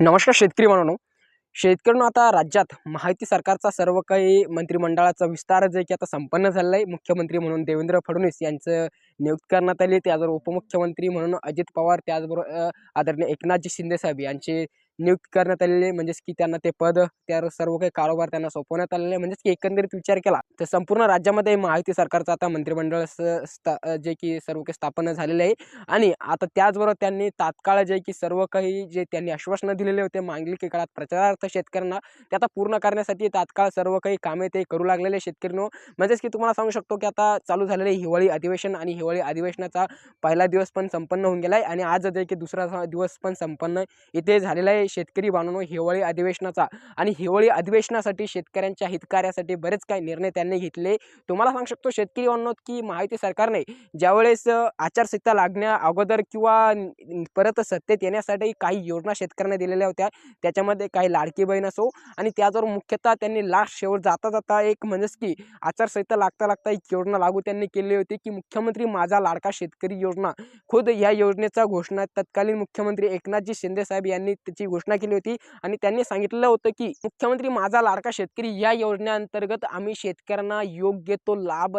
नमस्कार शेतकरी म्हणून. शेतकऱ्यांनो आता राज्यात माहिती सरकारचा सर्व काही मंत्रिमंडळाचा विस्तार जे की आता संपन्न झालेला आहे मुख्यमंत्री म्हणून देवेंद्र फडणवीस यांचं नियुक्त करण्यात आली. त्याचबरोबर उपमुख्यमंत्री म्हणून अजित पवार त्याचबरोबर आदरणीय एकनाथजी शिंदेसाहेब यांचे नियुक्त करण्यात आलेले म्हणजेच की त्यांना ते पद त्या सर्व काही कारोबार त्यांना सोपवण्यात आलेले आहे. म्हणजेच की एकंदरीत विचार केला तर संपूर्ण राज्यामध्ये माहिती सरकारचं आता मंत्रिमंडळ स- जे की सर्व काही स्थापना झालेले आहे. आणि आता त्याचबरोबर त्यांनी तात्काळ जे की सर्व काही जे त्यांनी आश्वासनं दिलेले होते मागील काळात प्रचारार्थ शेतकऱ्यांना ते आता पूर्ण करण्यासाठी तात्काळ सर्व काही कामे ते करू लागलेले शेतकऱ्यांनो म्हणजेच की तुम्हाला सांगू शकतो की आता चालू झालेले हिवाळी अधिवेशन आणि हिवाळी अधिवेशनाचा पहिला दिवस पण संपन्न होऊन गेला आहे आणि आज जे की दुसरा दिवस पण संपन्न इथे झालेला आहे. शेतकरी बांधवांनो हिवाळी अधिवेशनाचा. आणि हिवाळी अधिवेशनासाठी शेतकऱ्यांच्या हितकार्यासाठी बरेच काही निर्णय त्यांनी घेतले. तुम्हाला सांगू शकतो शेतकरी बांधव की माहिती सरकारने ज्यावेळेस आचारसंहिता लागण्या अगोदर किंवा परत सत्तेत येण्यासाठी काही योजना शेतकऱ्यांना दिलेल्या होत्या. त्याच्यामध्ये काही लाडकी बहीण असो आणि त्याचबरोबर मुख्यतः त्यांनी लास्ट शेवट जाता जाता एक म्हणजेच की आचारसंहिता लागता लागता एक योजना लागू त्यांनी केली होती की मुख्यमंत्री माझा लाडका शेतकरी योजना. खुद या योजनेचा घोषणा तत्कालीन मुख्यमंत्री एकनाथजी शिंदे साहेब यांनी त्याची घोषणा केली होती आणि त्यांनी सांगितलं होतं की मुख्यमंत्री माझा लाडका शेतकरी या योजनेअंतर्गत आम्ही शेतकऱ्यांना योग्य तो लाभ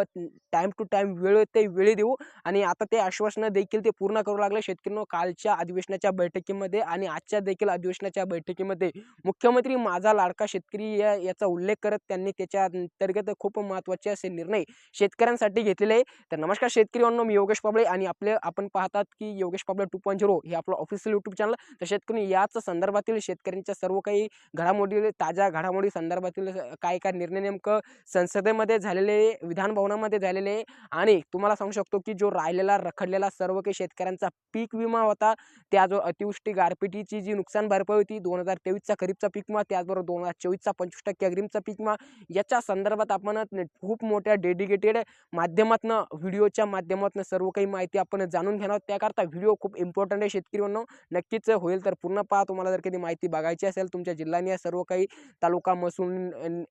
टाइम टू टाइम वेळ ते वेळी देऊ. आणि आता ते आश्वासनं देखील ते पूर्ण करू लागले शेतकऱ्यांना कालच्या अधिवेशनाच्या बैठकीमध्ये आणि आजच्या देखील अधिवेशनाच्या बैठकीमध्ये. मुख्यमंत्री माझा लाडका शेतकरी या याचा उल्लेख करत त्यांनी त्याच्या अंतर्गत खूप महत्त्वाचे असे निर्णय शेतकऱ्यांसाठी घेतलेले आहे. तर नमस्कार शेतकरी म्हणून मी योगेश पाबळे आणि आपले आपण पाहतात की Yogesh Pable two point zero हे आपलं ऑफिशियल यूट्यूब चॅनल तर शेतकरी याच संदर्भातील शेतकऱ्यांच्या सर्व काही घडामोडी ताज्या घडामोडी संदर्भातील काय काय निर्णय नेमकं संसदेमध्ये झालेले विधानभवनामध्ये झालेले आणि तुम्हाला सांगू शकतो की जो राहिलेला रखडलेला सर्व काही शेतकऱ्यांचा पीक विमा होता त्या जो अतिवृष्टी गारपिटीची जी नुकसान भरपाई होती दोन हजार तेवीसचा खरीपचा पीक विमा त्याचबरोबर दोन हजार चोवीसचा पंचवीस टक्के अग्रिमचा पीक विमा याच्या संदर्भात आपण खूप मोठ्या डेडिकेटेड माध्यमातून व्हिडिओच्या माध्यमातून सर्व काही माहिती आपण जाणून घेणार आहोत. त्याकरता व्हिडिओ खूप इम्पॉर्टंट आहे शेतकरी म्हणून नक्कीच होईल तर पूर्ण पहा तुम्हाला जर कधी माहिती बघायची असेल तुमच्या जिल्ह्याने सर्व काही तालुका महसूल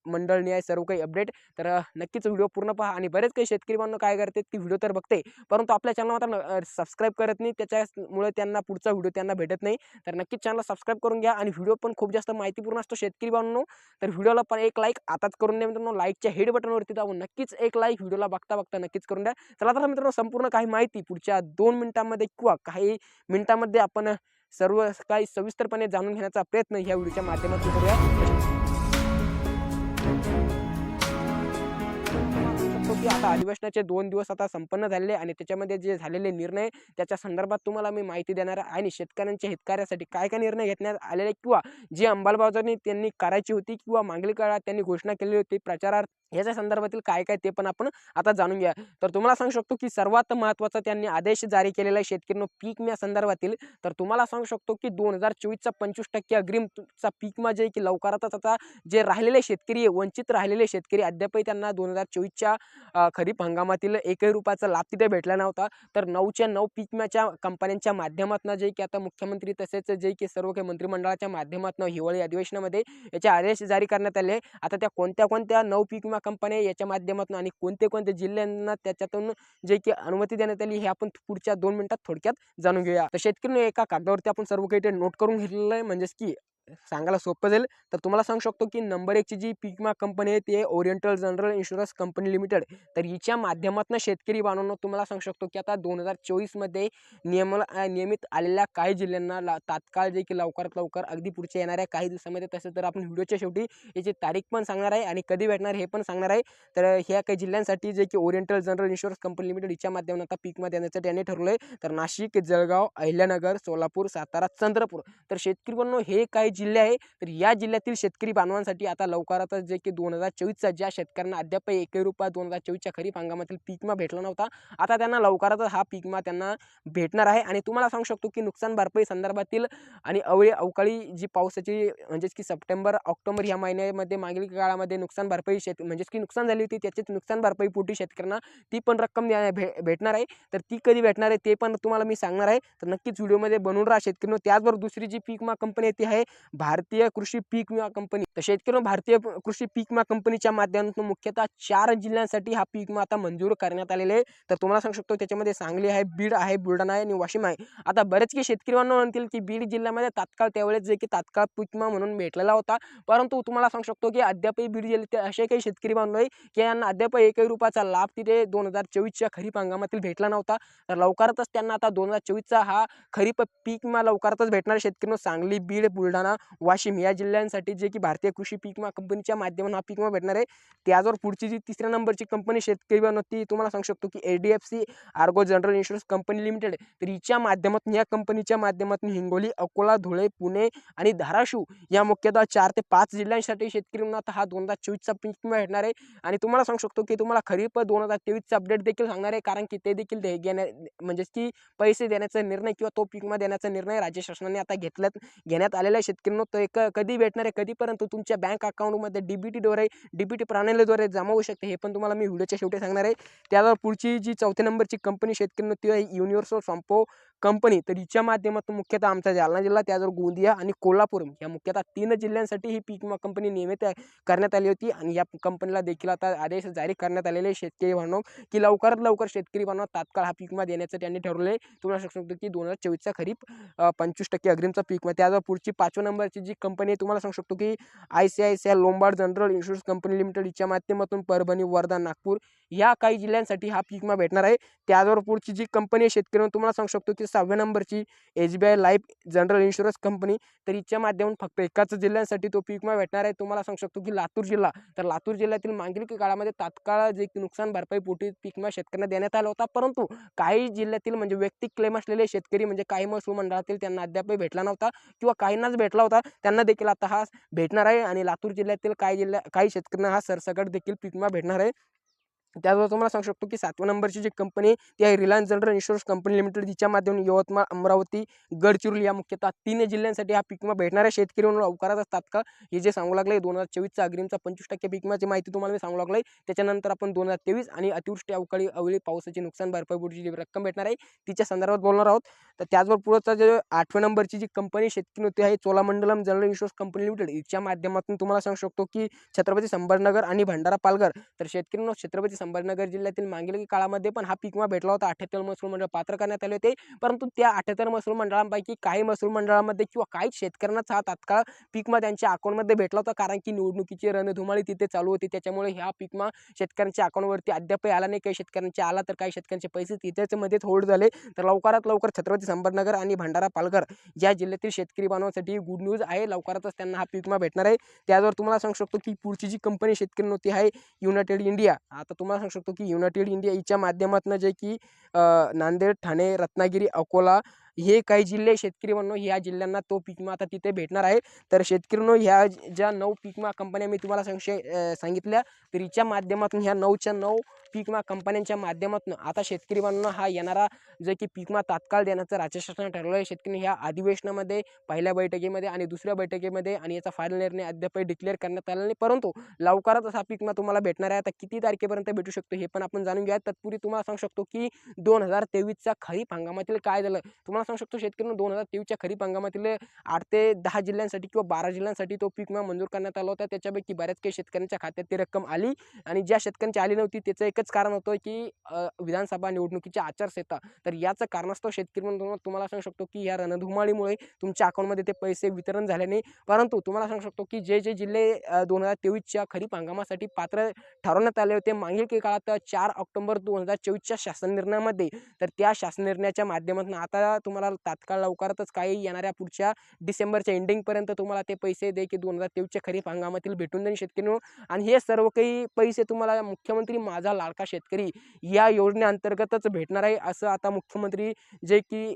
मंडळनी आहे सर्व काही अपडेट तर नक्कीच व्हिडिओ पूर्ण पहा आणि बरेच काही शेतकरी बांधव काय करतात की व्हिडिओ तर बघते परंतु आपल्या चॅनल मात्र सबस्क्राईब करत नाही. त्याच्यामुळे त्यांना पुढचा व्हिडिओ त्यांना भेटत नाही. तर नक्कीच चॅनल सबस्क्राईब करून घ्या आणि व्हिडिओ पण खूप जास्त माहितीपूर्ण असतो शेतकरी बांधवांनो. तर व्हिडिओला पण एक लाईक आताच करून द्या मित्रांनो. लाईकच्या हेड बटनवरती जाऊन नक्कीच एक लाईक व्हिडिओला बघता बघता नक्कीच करून द्या. चला तर मित्रांनो संपूर्ण काही माहिती पुढच्या दोन मिनिटांमध्ये किंवा काही मिनिटांमध्ये आपण सर्व काही सविस्तरपणे जाणून घेण्याचा प्रयत्न ह्या व्हिडिओच्या माध्यमातून करूया. की आता अधिवेशनाचे दोन दिवस आता संपन्न झालेले आणि त्याच्यामध्ये जे झालेले निर्णय त्याच्या संदर्भात तुम्हाला मी माहिती देणार आहे. आणि शेतकऱ्यांच्या हितकार्यासाठी काय काय निर्णय घेण्यात आलेले किंवा जी अंमलबजावणी त्यांनी करायची होती किंवा मागील काळात त्यांनी घोषणा केली होती प्रचारार्थ याच्या संदर्भातील काय काय ते पण आपण आता जाणून घ्या तर तुम्हाला सांगू शकतो की सर्वात महत्त्वाचा त्यांनी आदेश जारी केलेला आहे शेतकऱ्यांनो पीक विम्या संदर्भातील. तर तुम्हाला सांगू शकतो की दोन हजार चोवीसचा पंचवीस टक्के अग्रिमचा पीक विमा जे की लवकरातच आता जे राहिलेले शेतकरी आहे, वंचित राहिलेले शेतकरी अद्यापही त्यांना दोन हजार चोवीसच्या खरीप हंगामातील एकही रुपयाचा लाभ तिथे भेटला नव्हता. तर नऊच्या नऊ पीकम्याच्या कंपन्यांच्या माध्यमातून जे की आता मुख्यमंत्री तसेच जे की सर्व काही मंत्रिमंडळाच्या माध्यमातून हिवाळी अधिवेशनामध्ये याचे आदेश जारी करण्यात आले. आता त्या कोणत्या कोणत्या नऊ पीक विमा कंपन्या याच्या माध्यमातून आणि कोणते कोणते जिल्ह्यांना त्याच्यातून जे की अनुमती देण्यात आली हे आपण पुढच्या दोन मिनिटात थोडक्यात जाणून घेऊया. तर शेतकरी एका कागदावरती आपण सर्व काही ते नोट करून घेतलेलं आहे. म्हणजेच की सांगायला सोपं जाईल. तर तुम्हाला सांगू शकतो की नंबर एकची जी पीक विमा कंपनी आहे ती आहे Oriental General Insurance Company Limited तर हिच्या माध्यमातून शेतकरी बांधवांना तुम्हाला सांगू शकतो की आता दोन हजार चोवीसमध्ये नियम नियमित आलेल्या काही जिल्ह्यांना ला तात्काळ जे की लवकरात लवकर अगदी पुढच्या येणाऱ्या काही दिवसामध्ये तसं तर आपण व्हिडिओच्या शेवटी याची तारीख पण सांगणार आहे आणि कधी भेटणार हे पण सांगणार आहे. तर ह्या काही जिल्ह्यांसाठी जे की Oriental General Insurance Company Limited हिच्या माध्यमातून आता पीक विमा देण्याचं त्यांनी ठरवलं आहे तर नाशिक जळगाव अहिल्यानगर सोलापूर सातारा चंद्रपूर. तर शेतकरी बनणं हे काही जिल्हे आहे. तर या जिल्ह्यातील शेतकरी बांधवांसाठी आता लवकरातच जे की दोन हजार चोवीसचा ज्या शेतकऱ्यांना अद्याप एकही रुपया दोन हजार चोवीसच्या खरीप हंगामातील पीकमा भेटला नव्हता. आता त्यांना लवकरातच हा पीकमा त्यांना भेटणार आहे. आणि तुम्हाला सांगू शकतो की नुकसान भरपाई संदर्भातील आणि अवळी अवकाळी जी पावसाची म्हणजेच की सप्टेंबर ऑक्टोबर या महिन्यामध्ये मागील काळामध्ये नुकसान भरपाई शेत म्हणजेच की नुकसान झाली होती त्याचीच नुकसान भरपाई पोटी शेतकऱ्यांना ती पण रक्कम भे भेटणार आहे. तर ती कधी भेटणार आहे ते पण तुम्हाला मी सांगणार आहे. तर नक्कीच व्हिडिओमध्ये बनवून राहा शेतकरी. त्याचबरोबर दुसरी जी पीक कंपनी ती आहे भारतीय कृषी पीक विमा कंपनी. तर शेतकरी भारतीय कृषी पीक विमा कंपनीच्या माध्यमातून मुख्यतः चार जिल्ह्यांसाठी हा पीक विमा आता मंजूर करण्यात आलेले आहे. तर तुम्हाला सांगू शकतो त्याच्यामध्ये सांगली आहे बीड आहे बुलढाणा आहे आणि वाशिम आहे. आता बरेच काही शेतकरी म्हणतील की बीड जिल्ह्यामध्ये तात्काळ त्यावेळेस जे की तात्काळ पीक विमा म्हणून भेटलेला होता. परंतु तुम्हाला सांगू शकतो की अद्यापही बीड जिल्ह्यात असे काही शेतकरी बांधव आहे की यांना अद्याप एकही रुपयाचा लाभ तिथे दोन हजार चोवीसच्या खरीप हंगामातील भेटला नव्हता. तर लवकरच त्यांना आता दोन हजार चोवीसचा हा खरीप पीक विमा लवकरातच भेटणार शेतकऱ्यांना सांगली बीड बुलढाणा वाशिम या जिल्ह्यांसाठी जे की भारतीय कृषी पीक विमा कंपनीच्या माध्यमातून हा पीक विमा भेटणार आहे. त्याचवर पुढची जी तिसऱ्या नंबरची कंपनी शेतकरी बनवती तुम्हाला सांगू शकतो की H D F C Ergo General Insurance Company Limited तर हिच्या माध्यमातून या कंपनीच्या माध्यमातून हिंगोली अकोला धुळे पुणे आणि धाराशिव या मुख्यतः चार ते पाच जिल्ह्यांसाठी शेतकऱ्यांना आता हा दोन हजार चोवीसचा पीक विमा भेटणार आहे. आणि तुम्हाला सांगू शकतो की तुम्हाला खरीप दोन हजार तेवीसचा अपडेट देखील सांगणार आहे कारण की ते देखील घेण्या म्हणजेच की पैसे देण्याचा निर्णय किंवा तो पीक विमा देण्याचा निर्णय राज्य शासनाने आता घेतल्यात घेण्यात आलेला आहे. शेतकऱ्यांना कधी भेटणार आहे कधीपर्यंत तुमच्या बँक अकाउंटमध्ये डीबीटीद्वारे डीबीटी प्रणालीद्वारे जमा होऊ शकते हे पण तुम्हाला मी व्हिडिओच्या शेवटी सांगणार आहे. त्यावर पुढची जी चौथ्या नंबरची कंपनी शेतकऱ्यांना ती आहे युनिव्हर्सल संपो कंपनी तर हिच्या माध्यमातून मुख्यतः आमचा जालना जिल्हा त्याचबरोबर गोंदिया आणि कोल्हापूर या मुख्यतः तीन जिल्ह्यांसाठी ही पीक विमा कंपनी नियमित आहे- करण्यात आली होती. आणि या कंपनीला देखील आता आदेश जारी करण्यात आलेले आहे शेतकरी बांधव की लवकरात लवकर शेतकरी बांधव तात्काळ हा पीक विमा देण्याचं त्यांनी ठरवले तुम्हाला सांगू शकतो की दोन हजार चोवीसचा खरीप पंचवीस टक्के अग्रिमचा पीक विमा त्याचबरोबर पुढची पाचव्या नंबरची जी कंपनी आहे तुम्हाला सांगू शकतो की I C I C I Lombard General Insurance Company Limited हिच्या माध्यमातून परभणी वर्धा नागपूर या काही जिल्ह्यांसाठी हा पीक विमा भेटणार आहे. त्याचबरोबर पुढची जी कंपनी आहे शेतकऱ्यांना तुम्हाला सांगू शकतो की सहाव्या नंबरची S B I Life General Insurance Company. तर हिच्या माध्यमातून फक्त एकाच जिल्ह्यांसाठी तो पीक विमा भेटणार आहे. तुम्हाला सांगू शकतो की लातूर जिल्हा. तर लातूर जिल्ह्यातील मागील काळामध्ये तात्काळ जे नुकसान भरपाई पोटी पीक विमा शेतकऱ्यांना देण्यात आला होता. परंतु काही जिल्ह्यातील म्हणजे वैयक्तिक क्लेम असलेले शेतकरी म्हणजे काही महसूल मंडळातील त्यांना अद्यापही भेटला नव्हता किंवा काहींनाच भेटला होता. त्यांना देखील आता हा भेटणार आहे आणि लातूर जिल्ह्यातील काही जिल्ह्या काही शेतकऱ्यांना हा सरसकट देखील पीक विमा भेटणार आहे. त्याचबरोबर तुम्हाला सांगू शकतो की सातव्या नंबरची जी कंपनी ती आहे Reliance General Insurance Company Limited जिच्या माध्यमातून यवतमाळ अमरावती गडचिरोली या मुख्यतः तीन जिल्ह्यांसाठी हा पीक विमा शेतकरी म्हणून लवकरच तात्काळ हे जे सांगू लागले दोन हजार चोवीसचा अग्रिमचा पंचवीस टक्के पीक विमाची माहिती तुम्हाला मी सांगू लागलोय त्याच्यानंतर आपण दोन हजार तेवीस आणि अतिवृष्टी अवकाळी अवळी पावसाची नुकसान भरपाईपुढची जी रक्कम भेटणार आहे तिच्या संदर्भात बोलणार आहोत. तर त्याचबरोबर पुढचा जे आठव्या नंबरची जी कंपनी शेतकरी होती आहे Cholamandalam General Insurance Company Limited हिच्या माध्यमातून तुम्हाला सांगू शकतो की छत्रपती संभाजीनगर आणि भंडारा पालघर तर शेतकरी छत्रपती संभाजीनगर जिल्ह्यातील मागील काळामध्ये पण हा पीक विमा भेटला होता. अठ्ठ्याहत्तर महसूल मंडळ पात्र करण्यात आले होते. परंतु त्या अठ्ठ्याहत्तर महसूल मंडळांपैकी काही महसूल मंडळामध्ये किंवा काही शेतकऱ्यांनाच हा तात्काळ पीक विमा त्यांच्या अकाउंटमध्ये भेटला होता. कारण की निवडणुकीची रणधुमाळी तिथे चालू होती. त्याच्यामुळे ह्या पीक विमा शेतकऱ्यांच्या अकाउंटवरती अद्यापही आला नाही. काही शेतकऱ्यांच्या आला तर काही शेतकऱ्यांचे पैसे तिथेच मध्येच होल्ड झाले. तर लवकरात लवकर छत्रपती संभाजीनगर आणि भंडारा पालघर या जिल्ह्यातील शेतकरी बांधवांसाठी गुड न्यूज आहे. लवकरातच त्यांना हा पीक विमा भेटणार आहे. त्यावर तुम्हाला सांगू शकतो की पुढची जी कंपनी शेतकरी नव्हती आहे युनायटेड इंडिया आता तुम्हाला सांगू शकतो की युनायटेड इंडिया हिच्या माध्यमातून जे की नांदेड ठाणे रत्नागिरी अकोला हे काही जिल्हे शेतकरी म्हणून ह्या जिल्ह्यांना तो पीक विमा आता तिथे भेटणार आहे. तर शेतकऱ्यांनो ह्या ज्या नऊ पीक विमा कंपन्या मी तुम्हाला संशय सांगितल्या तर हिच्या माध्यमातून ह्या नऊच्या नऊ पीक विमा कंपन्यांच्या माध्यमातून आता शेतकरी बांधवांना हा येणारा जे की पीक विमा तात्काळ देण्याचं राज्य शासनाने ठरवलं आहे. शेतकरी ह्या अधिवेशनामध्ये पहिल्या बैठकीमध्ये आणि दुसऱ्या बैठकीमध्ये आणि याचा फायनल निर्णय अद्याप डिक्लेअर करण्यात आला नाही. परंतु लवकरच असा पीक विमा तुम्हाला भेटणार आहे. आता किती तारखेपर्यंत भेटू शकतो हे पण आपण जाणून घ्या तत्पूर्वी तुम्हाला सांगू शकतो की दोन हजार तेवीसचा खरीप हंगामातील काय झालं? तुम्हाला सांगू शकतो. शेतकऱ्यांना दोन हजार तेवीसच्या खरीप हंगामातील आठ ते दहा जिल्ह्यांसाठी किंवा बारा जिल्ह्यांसाठी तो पीक विमा मंजूर करण्यात आला होता. त्याच्यापैकी बऱ्याच काही शेतकऱ्यांच्या खात्यात ती रक्कम आली आणि ज्या शेतकऱ्यांची आली नव्हती त्याचं एकच कारण होतं की विधानसभा निवडणुकीची आचारसंहिता. तर याचं कारणास्तव शेतकरी म्हणून तुम्हाला सांगू शकतो की या रणधुमाळीमुळे तुमच्या अकाउंटमध्ये ते पैसे वितरण झाले नाही परंतु तुम्हाला सांगू शकतो की जे जे जिल्हे दोन हजार तेवीसच्या खरीप हंगामासाठी पात्र ठरवण्यात आले होते मागील काही काळात चार ऑक्टोबर दोन हजार चोवीसच्या शासन निर्णयामध्ये. तर त्या शासन निर्णयाच्या माध्यमातून आता तुम्हाला तात्काळ लवकरातच काही येणाऱ्या पुढच्या डिसेंबरच्या एंडिंगपर्यंत तुम्हाला ते पैसे दे की दोन हजार तेवीसच्या खरीप हंगामातील भेटून जाईल शेतकरी आणि हे सर्व काही पैसे तुम्हाला मुख्यमंत्री माझा लाडका शेतकरी या योजनेअंतर्गतच भेटणार आहे असं आता मुख्यमंत्री जे की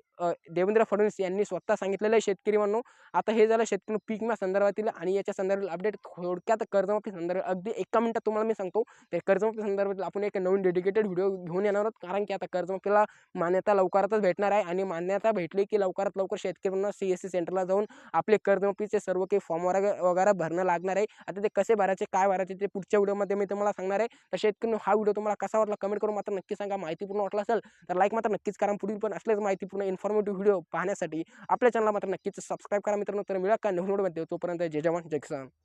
देवेंद्र फडणवीस यांनी स्वतः सांगितलेलं आहे शेतकरी म्हणून आता हे झालं शेतकरी पीक विमा संदर्भातील आणि याच्या संदर्भातील अपडेट थोडक्यात कर्जमाफी संदर्भात अगदी एका मिनिटात तुम्हाला मी सांगतो. तर कर्जमाफी संदर्भातील आपण एक नवीन डेडिकेटेड व्हिडिओ घेऊन येणार आहोत कारण की आता कर्जमाफीला मान्यता लवकरातच भेटणार आहे आणि मान्यता सहायता भेटली की लवकरात लवकर शेतकऱ्यांना सी एस सी सेंटरला जाऊन आपले कर्जमाफीचे सर्व काही फॉर्म वगैरे भरणं लागणार आहे. आता ते कसे भरायचे काय भरायचे ते पुढच्या व्हिडिओमध्ये मी तुम्हाला सांगणार आहे. तर शेतकरी हा व्हिडिओ तुम्हाला कसा वाटला कमेंट करून मात्र नक्की सांगा. माहितीपूर्ण वाटला असेल तर लाईक मात्र नक्कीच करा. पुढील पण असलेच माहितीपूर्ण इन्फॉर्मेटिव्ह व्हिडिओ पाहण्यासाठी आपल्या चॅनलला मात्र नक्कीच सबस्क्राईब करा मित्रांनो. तर मिळा का नवीन व्हिडिओमध्ये तोपर्यंत जय जवान जय किसान.